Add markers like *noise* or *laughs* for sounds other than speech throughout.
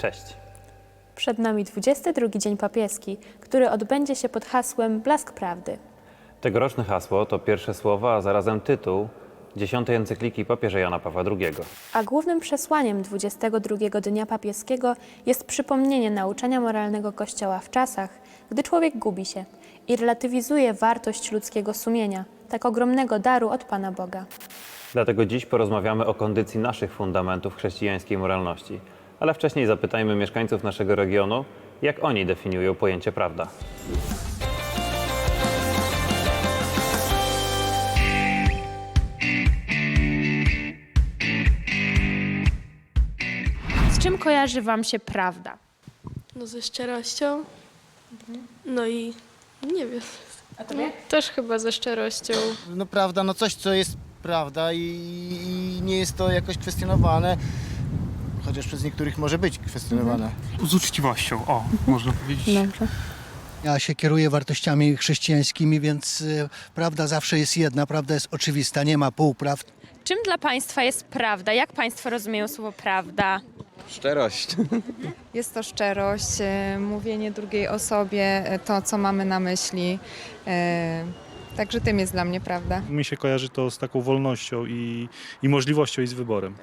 Cześć. Przed nami 22 Dzień Papieski, który odbędzie się pod hasłem Blask Prawdy. Tegoroczne hasło to pierwsze słowa, a zarazem tytuł dziesiątej encykliki papieża Jana Pawła II. A głównym przesłaniem 22 Dnia Papieskiego jest przypomnienie nauczania moralnego Kościoła w czasach, gdy człowiek gubi się i relatywizuje wartość ludzkiego sumienia, tak ogromnego daru od Pana Boga. Dlatego dziś porozmawiamy o kondycji naszych fundamentów chrześcijańskiej moralności. Ale wcześniej zapytajmy mieszkańców naszego regionu, jak oni definiują pojęcie prawda. Z czym kojarzy Wam się prawda? No ze szczerością. No i nie wiem. A Tobie? Też chyba ze szczerością. no prawda, no coś, co jest prawda i, i nie jest to jakoś kwestionowane, chociaż przez niektórych może być kwestionowane. Z uczciwością, o, można powiedzieć. Dobrze. Ja się kieruję wartościami chrześcijańskimi, więc y, prawda zawsze jest jedna, prawda jest oczywista, nie ma półprawd. Czym dla Państwa jest prawda? Jak Państwo rozumieją słowo prawda? Szczerość. *laughs* Jest to szczerość, e, mówienie drugiej osobie e, to, co mamy na myśli. E, Także tym jest dla mnie prawda. Mi się kojarzy to z taką wolnością i, i możliwością i z wyborem.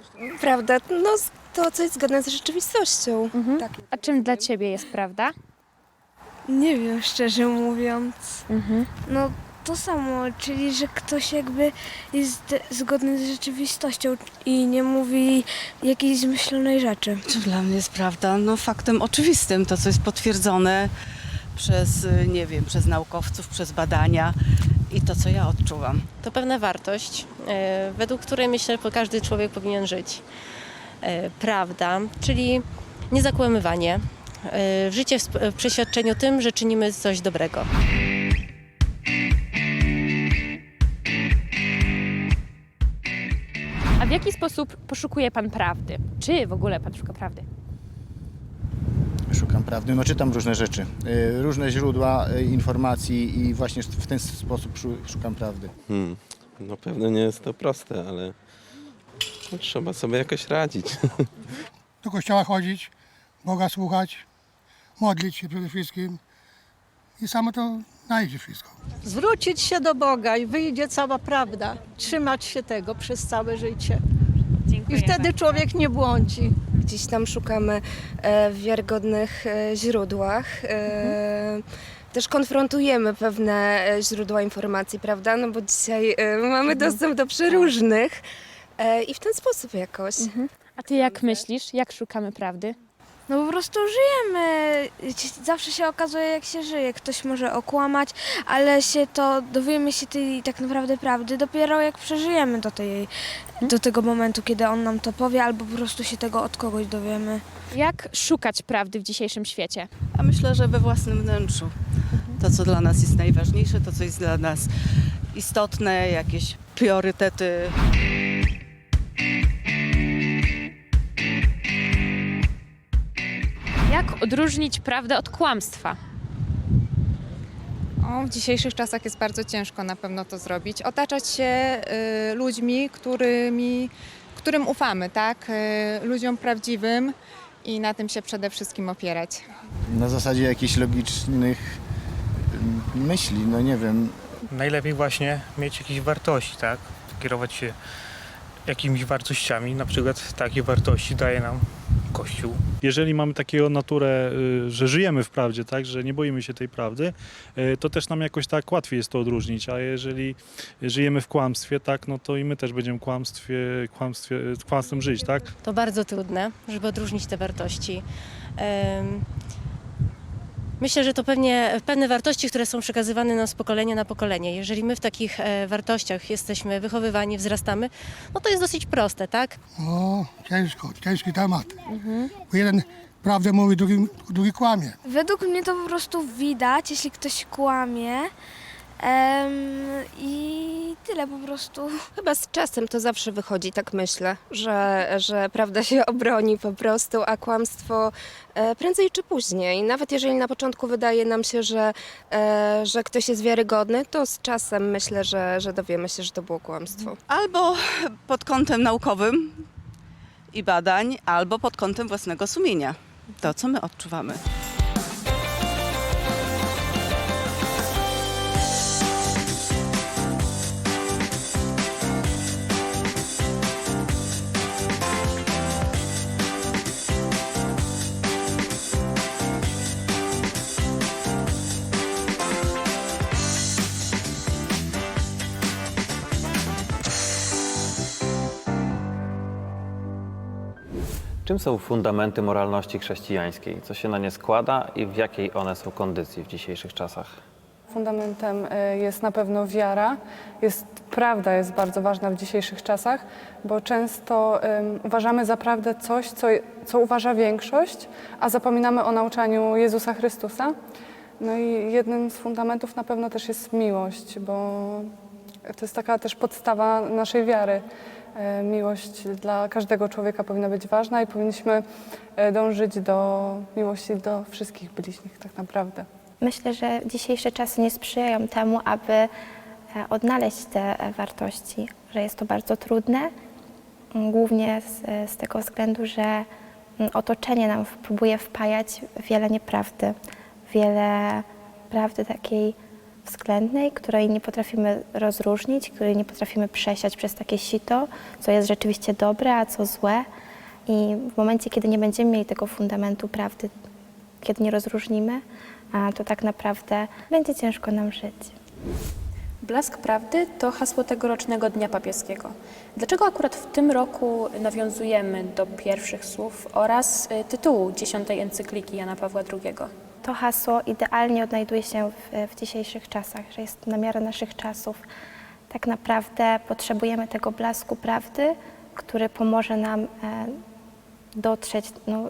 Prawda, no to, co jest zgodne z rzeczywistością. Tak. A czym dla Ciebie jest prawda? Nie wiem, szczerze mówiąc. Mhm. No to samo, czyli że ktoś jakby jest zgodny z rzeczywistością i nie mówi jakiejś zmyślonej rzeczy. Czy dla mnie jest prawda? No faktem oczywistym, to co jest potwierdzone przez, y, nie wiem, przez naukowców, przez badania i to, co ja odczuwam. To pewna wartość, e, według której myślę, że każdy człowiek powinien żyć. E, Prawda, czyli niezakłamywanie. E, Życie w przeświadczeniu tym, że czynimy coś dobrego. A w jaki sposób poszukuje Pan prawdy? Czy w ogóle Pan szuka prawdy? Szukam prawdy, no czytam różne rzeczy, y, różne źródła y, informacji i właśnie w ten sposób szu- szukam prawdy. Hmm. No pewno nie jest to proste, ale no, trzeba sobie jakoś radzić. *laughs* Do kościoła chodzić, Boga słuchać, modlić się przede wszystkim i samo to znajdzie wszystko. Zwrócić się do Boga i wyjdzie cała prawda. Trzymać się tego przez całe życie. I wtedy człowiek nie błądzi. Gdzieś tam szukamy e, w wiarygodnych e, źródłach. E, Też konfrontujemy pewne źródła informacji, prawda? No bo dzisiaj mamy dostęp do przeróżnych i w ten sposób jakoś. A Ty jak myślisz? Jak szukamy prawdy? No po prostu żyjemy. Zawsze się okazuje, jak się żyje. Ktoś może okłamać, ale się to dowiemy się tej tak naprawdę prawdy dopiero jak przeżyjemy do, tej, do tego momentu, kiedy on nam to powie, albo po prostu się tego od kogoś dowiemy. Jak szukać prawdy w dzisiejszym świecie? A myślę, że we własnym wnętrzu. To, co dla nas jest najważniejsze, to, co jest dla nas istotne, jakieś priorytety. Odróżnić prawdę od kłamstwa? O, w dzisiejszych czasach jest bardzo ciężko na pewno to zrobić. Otaczać się y, ludźmi, którymi, którym ufamy, tak? Y, ludziom prawdziwym i na tym się przede wszystkim opierać. Na zasadzie jakichś logicznych y, myśli, no nie wiem, Najlepiej właśnie mieć jakieś wartości, tak? Kierować się jakimiś wartościami, na przykład takie wartości daje nam Kościół. Jeżeli mamy taką naturę, y, że żyjemy w prawdzie, tak, że nie boimy się tej prawdy, y, to też nam jakoś tak łatwiej jest to odróżnić, a jeżeli żyjemy w kłamstwie, tak, no to i my też będziemy kłamstwie, kłamstwie, kłamstwem żyć, tak? To bardzo trudne, żeby odróżnić te wartości. Myślę, że to pewnie pewne wartości, które są przekazywane nam z pokolenia na pokolenie. Jeżeli my w takich e, wartościach jesteśmy wychowywani, wzrastamy, no to jest dosyć proste, tak? O, ciężko, ciężki temat. Bo jeden prawdę mówi, drugi, drugi kłamie. Według mnie to po prostu widać, jeśli ktoś kłamie. Em, I tyle po prostu. Chyba z czasem to zawsze wychodzi, tak myślę, że, że prawda się *laughs* obroni po prostu, a kłamstwo e, prędzej czy później. Nawet jeżeli na początku wydaje nam się, że, e, że ktoś jest wiarygodny, to z czasem myślę, że, że dowiemy się, że to było kłamstwo. Albo pod kątem naukowym i badań, albo pod kątem własnego sumienia. to, co my odczuwamy. Czym są fundamenty moralności chrześcijańskiej? Co się na nie składa i w jakiej one są kondycji w dzisiejszych czasach? Fundamentem y, jest na pewno wiara. Jest, prawda jest bardzo ważna w dzisiejszych czasach, bo często ym, uważamy za prawdę coś, co, co uważa większość, a zapominamy o nauczaniu Jezusa Chrystusa. No i jednym z fundamentów na pewno też jest miłość, bo to jest taka też podstawa naszej wiary. E, Miłość dla każdego człowieka powinna być ważna i powinniśmy e, dążyć do miłości do wszystkich bliźnich tak naprawdę. Myślę, że dzisiejsze czasy nie sprzyjają temu, aby e, odnaleźć te wartości, że jest to bardzo trudne, m, głównie z, z tego względu, że m, otoczenie nam próbuje wpajać wiele nieprawdy, wiele prawdy takiej względnej, której nie potrafimy rozróżnić, której nie potrafimy przesiać przez takie sito, co jest rzeczywiście dobre, a co złe. I w momencie, kiedy nie będziemy mieli tego fundamentu prawdy, kiedy nie rozróżnimy, to tak naprawdę będzie ciężko nam żyć. Blask Prawdy to hasło tegorocznego Dnia Papieskiego. Dlaczego akurat w tym roku nawiązujemy do pierwszych słów oraz y, tytułu dziesiątej encykliki Jana Pawła II? To hasło idealnie odnajduje się w, w dzisiejszych czasach, że jest na miarę naszych czasów. Tak naprawdę potrzebujemy tego blasku prawdy, który pomoże nam e, dotrzeć no,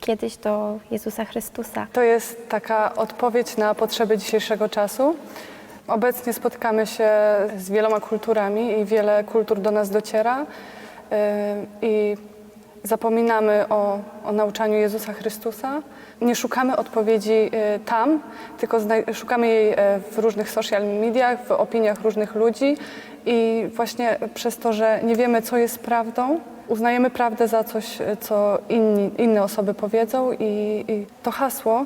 kiedyś do Jezusa Chrystusa. To jest taka odpowiedź na potrzeby dzisiejszego czasu. Obecnie spotykamy się z wieloma kulturami i wiele kultur do nas dociera yy, i zapominamy o, o nauczaniu Jezusa Chrystusa. Nie szukamy odpowiedzi yy, tam, tylko szukamy jej yy, w różnych social mediach, w opiniach różnych ludzi i właśnie przez to, że nie wiemy, co jest prawdą, uznajemy prawdę za coś, yy, co inni, inne osoby powiedzą i, i to hasło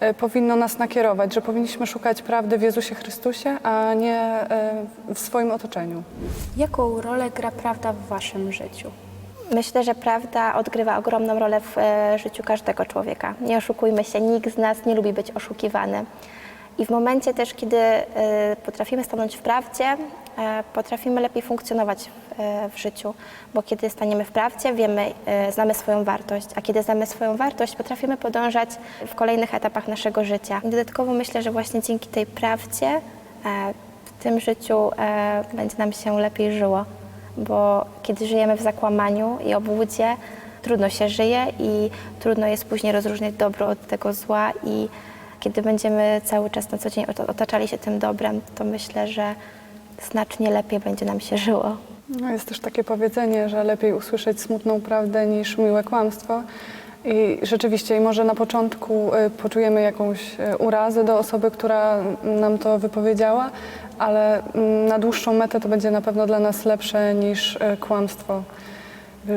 e, powinno nas nakierować, że powinniśmy szukać prawdy w Jezusie Chrystusie, a nie e, w swoim otoczeniu. Jaką rolę gra prawda w Waszym życiu? Myślę, że prawda odgrywa ogromną rolę w e, życiu każdego człowieka. Nie oszukujmy się, nikt z nas nie lubi być oszukiwany. I w momencie też, kiedy e, potrafimy stanąć w prawdzie, e, potrafimy lepiej funkcjonować w, życiu, bo kiedy staniemy w prawdzie, wiemy, znamy swoją wartość, a kiedy znamy swoją wartość, potrafimy podążać w kolejnych etapach naszego życia. I dodatkowo myślę, że właśnie dzięki tej prawdzie w tym życiu będzie nam się lepiej żyło bo kiedy żyjemy w zakłamaniu i obłudzie, trudno się żyje i trudno jest później rozróżniać dobro od tego zła i kiedy będziemy cały czas na co dzień ota- otaczali się tym dobrem, to myślę, że znacznie lepiej będzie nam się żyło. No jest też takie powiedzenie, że lepiej usłyszeć smutną prawdę niż miłe kłamstwo. I rzeczywiście, i może na początku y, poczujemy jakąś y, urazę do osoby, która nam to wypowiedziała, ale mm, na dłuższą metę to będzie na pewno dla nas lepsze niż y, kłamstwo.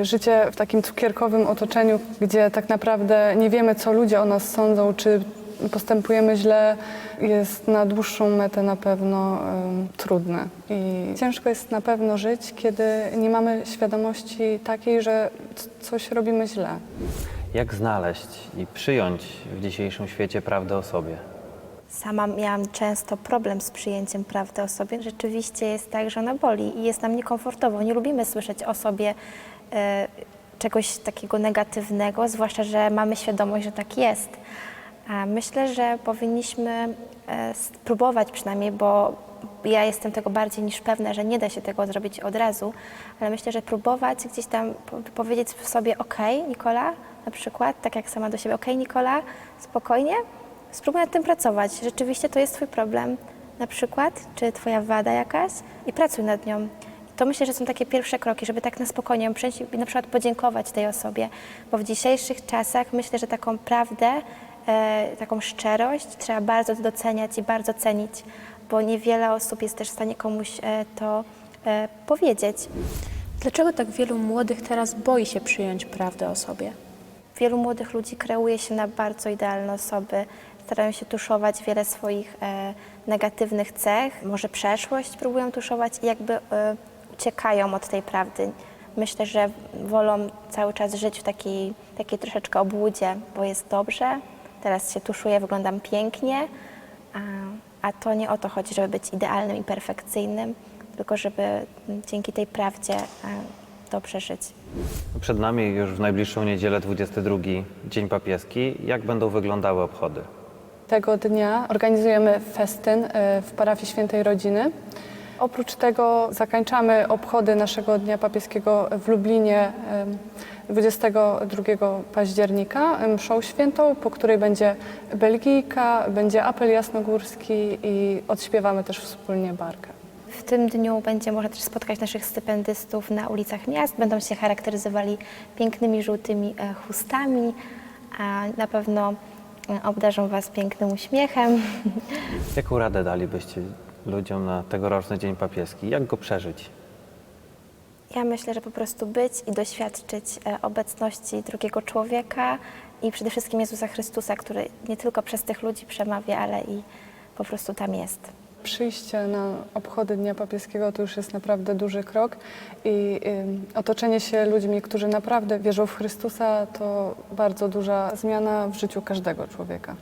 Życie w takim cukierkowym otoczeniu, gdzie tak naprawdę nie wiemy, co ludzie o nas sądzą, czy postępujemy źle, jest na dłuższą metę na pewno trudne. I ciężko jest na pewno żyć, kiedy nie mamy świadomości takiej, że coś robimy źle. Jak znaleźć i przyjąć w dzisiejszym świecie prawdę o sobie? Sama miałam często problem z przyjęciem prawdy o sobie. Rzeczywiście jest tak, że ona boli i jest nam niekomfortowo. Nie lubimy słyszeć o sobie e, czegoś takiego negatywnego, zwłaszcza, że mamy świadomość, że tak jest. A myślę, że powinniśmy e, spróbować przynajmniej, bo ja jestem tego bardziej niż pewna, że nie da się tego zrobić od razu, ale myślę, że próbować gdzieś tam po- powiedzieć w sobie ok, Nikola, na przykład, tak jak sama do siebie, ok, Nikola, spokojnie, spróbuj nad tym pracować. Rzeczywiście to jest Twój problem, na przykład, czy Twoja wada jakaś i pracuj nad nią. To myślę, że są takie pierwsze kroki, żeby tak na spokojnie ją przyjąć i na przykład podziękować tej osobie, bo w dzisiejszych czasach myślę, że taką prawdę, e, taką szczerość trzeba bardzo doceniać i bardzo cenić, bo niewiele osób jest też w stanie komuś e, to e, powiedzieć. Dlaczego tak wielu młodych teraz boi się przyjąć prawdę o sobie? Wielu młodych ludzi kreuje się na bardzo idealne osoby, starają się tuszować wiele swoich e, negatywnych cech, może przeszłość próbują tuszować i jakby e, uciekają od tej prawdy. Myślę, że wolą cały czas żyć w takiej, takiej troszeczkę obłudzie, bo jest dobrze, teraz się tuszuję, wyglądam pięknie, a, a to nie o to chodzi, żeby być idealnym i perfekcyjnym, tylko żeby dzięki tej prawdzie e, dobrze żyć. Przed nami już w najbliższą niedzielę 22 Dzień Papieski. Jak będą wyglądały obchody? Tego dnia organizujemy festyn e, w parafii Świętej Rodziny. Oprócz tego zakańczamy obchody naszego Dnia Papieskiego w Lublinie em, 22 października mszą świętą, po której będzie Belgijka, będzie apel jasnogórski i odśpiewamy też wspólnie barkę. W tym dniu będzie można też spotkać naszych stypendystów na ulicach miast. Będą się charakteryzowali pięknymi żółtymi e, chustami, a na pewno e, obdarzą Was pięknym uśmiechem. *laughs* Jaką radę dalibyście ludziom na tegoroczny Dzień Papieski? Jak go przeżyć? Ja myślę, że po prostu być i doświadczyć e, obecności drugiego człowieka i przede wszystkim Jezusa Chrystusa, który nie tylko przez tych ludzi przemawia, ale i po prostu tam jest. Przyjście na obchody Dnia Papieskiego to już jest naprawdę duży krok i ym, otoczenie się ludźmi, którzy naprawdę wierzą w Chrystusa, to bardzo duża zmiana w życiu każdego człowieka.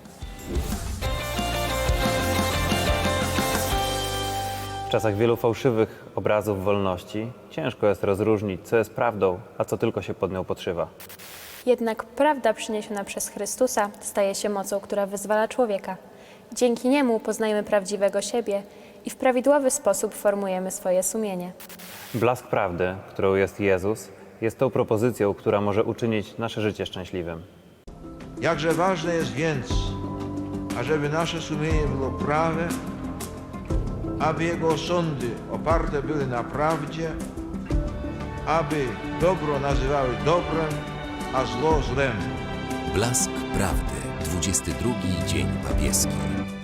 W czasach wielu fałszywych obrazów wolności ciężko jest rozróżnić, co jest prawdą, a co tylko się pod nią podszywa. Jednak prawda przyniesiona przez Chrystusa staje się mocą, która wyzwala człowieka. Dzięki niemu poznajemy prawdziwego siebie i w prawidłowy sposób formujemy swoje sumienie. Blask prawdy, którą jest Jezus, jest tą propozycją, która może uczynić nasze życie szczęśliwym. Jakże ważne jest więc, ażeby nasze sumienie było prawe, aby Jego sądy oparte były na prawdzie, aby dobro nazywały dobrem, a zło złem. Blask Prawdy. 22 Dzień Papieski.